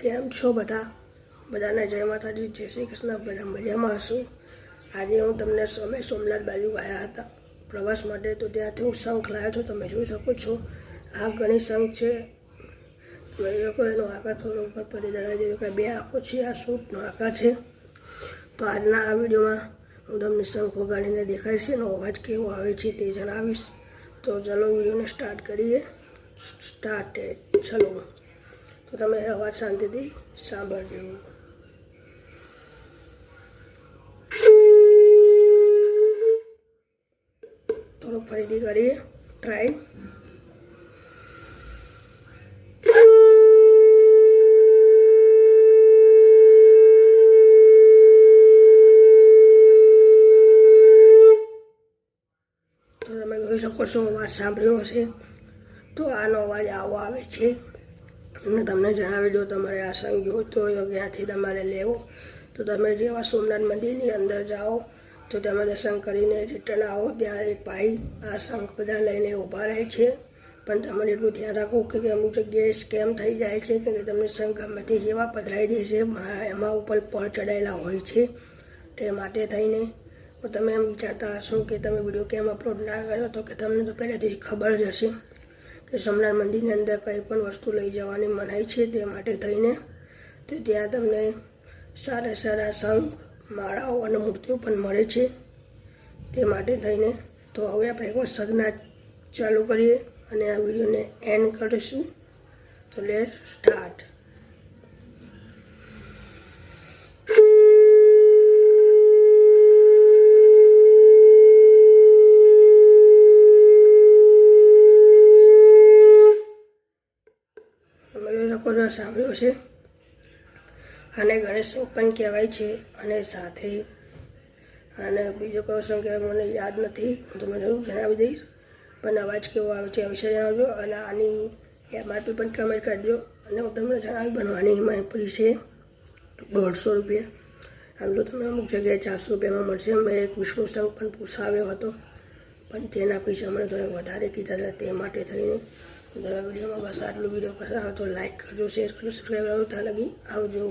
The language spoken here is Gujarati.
કેમ છો બધા? બધાને જય માતાજી, જય શ્રી કૃષ્ણ, બધા મજામાં હશું? આજે હું તમને સમય સોમનાથ બાજુ ગયા હતા, પ્રવાસ માટે. તો ત્યાંથી હું શંખ લાવ્યો છું, તમે જોઈ શકો છો. આ ઘણી શંખ છે. તમે લોકો એનો આકાર થોડો ઉપર પડી દાદા જેવી કે બે આંખો છે, આ સૂટનો આકાર છે. તો આજના આ વિડીયોમાં હું તમને શંખ ઉગાડીને દેખાડીશ, એનો અવાજ કેવો આવે છે તે જણાવીશ. તો ચલો વિડીયોને સ્ટાર્ટ કરીએ. સ્ટાર્ટ ચલો. તમે અવાજ શાંતિથી સાંભળજો. થોડુંક ફરીથી કરીએ. ટ્રાય તો તમે કહી શકો છો, અવાજ સાંભળ્યો હશે. તો આનો અવાજ આવો આવે છે. અને તમને જણાવી દો તમારે આ સંઘ જોઈતો હોય તો ક્યાંથી તમારે લેવો. તો તમે જેવા સોમનાથ મંદિરની અંદર જાઓ, તો તમે દર્શન કરીને રિટર્ન આવો. ત્યાં એક ભાઈ આ સંઘ બધા લઈને ઊભા રહે છે. પણ તમારે એટલું ધ્યાન રાખવું કે અમુક જગ્યાએ સ્કેમ થઈ જાય છે કે તમને સંઘ ગમેથી જેવા પધરાઈ દેશે એમાં ઉપર પળ ચડાયેલા હોય છે તે માટે થઈને. તમે એમ વિચારતા હશો કે તમે વીડિયો કેમ અપલોડ ના કર્યો તો કે તમને તો પહેલેથી જ ખબર જ હશે. કે સોમનાથ મંદિરની અંદર કંઈ પણ વસ્તુ લઈ જવાની મનાઈ છે તે માટે થઈને તો ત્યાં તમને સારા સારા શંખ માળાઓ અને મૂર્તિઓ પણ મળે છે. તે માટે થઈને તો હવે આપણે એક સદના ચાલુ કરીએ અને આ વિડીયોને એન્ડ કરીશું. તો લેટ સ્ટાર્ટ તમે શકો સાંભળ્યો છે. આને ગણેશ પણ કહેવાય છે અને સાથે અને બીજો કયો કહેવાય મને યાદ નથી, હું તમને જરૂર જણાવી દઈશ. પણ અવાજ કેવો આવે છે વિશે જણાવજો અને આની એમઆરપી પણ કમેન્ટ કરજો અને હું તમને જણાવી બનવાની એમઆરપી છે દોઢસો રૂપિયા. આમ તો તમને અમુક જગ્યાએ ચારસો રૂપિયામાં મળશે. મેં એક વિષ્ણુ સંઘ પણ પૂછાવ્યો હતો, પણ તેના પૈસા મને થોડા વધારે કીધા હતા તે માટે થઈને જરા વિડીયોમાં બસ આટલું વીડિયો પસંદ આવે તો લાઈક કરજો શેર કરજો સબસ્ક્રાઈબ કરજો ત્યાં લગી આવજો.